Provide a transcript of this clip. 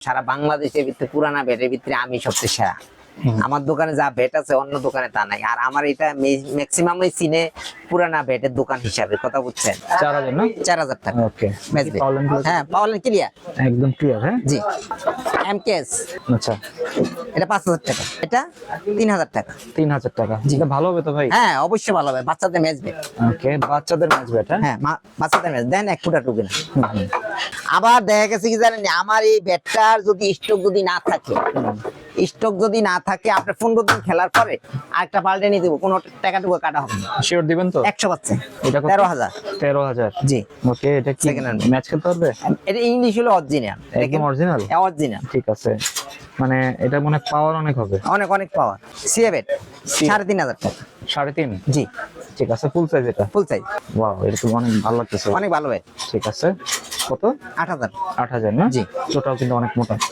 সারা বাংলাদেশের ভিতরে পুরানা ব্যাটের ভিতরে আমি সবচেয়ে সেরা। আমার দোকানে যা ভেট আছে অন্য দোকানে তা নাই। আর আমার এটা ম্যাক্সিমাম চিনে পুরানা ভেটের দোকান হিসাবে কথা বুঝছেন? চার হাজার না? চার হাজার টাকা। ওকে হ্যাঁ পাওয়ালেন ক্লিয়ার একদম ক্লিয়ার হ্যাঁ? জি। এমকেএস আচ্ছা। এটা পাঁচ হাজার টাকা। এটা তিন হাজার টাকা। তিন হাজার টাকা। এটা ভালো হবে তো ভাই? হ্যাঁ অবশ্যই ভালো হবে। বাচ্চাদের ম্যাচবে ওকে বাচ্চাদের ম্যাচ ব্যাট হ্যাঁ বাচ্চাদের ম্যাচ দেন এক ফুটা টুকে না। আবার দেখা গেছে কি জানেন আমার এই ব্যাটটার যদি স্টক যদি না থাকে স্টক যদি না থাকে আপনার পনেরো দিন খেলার পরে আরেকটা পাল্টে নিয়ে দেবো কোনো টাকা টুকু কাটা হবে। শিওর দিবেন তো? একশো পাচ্ছে এটা তেরো হাজার। তেরো হাজার? জি। ওকে এটা কি ম্যাচ খেলতে পারবে? এটা ইংলিশ হলো অরিজিনাল একদম অরিজিনাল অরিজিনাল ঠিক আছে। মানে এটা মনে পাওয়ার অনেক হবে। অনেক অনেক পাওয়ার সিএবেট সাড়ে তিন হাজার টাকা। সাড়ে তিন? জি। ঠিক আছে ফুল সাইজ এটা? ফুল সাইজ ওয়াও এটা তো অনেক ভালো লাগতেছে। অনেক ভালো ব্যাট ঠিক আছে। কত? আট হাজার। আট হাজার না? জি। ওটাও কিন্তু অনেক মোটা।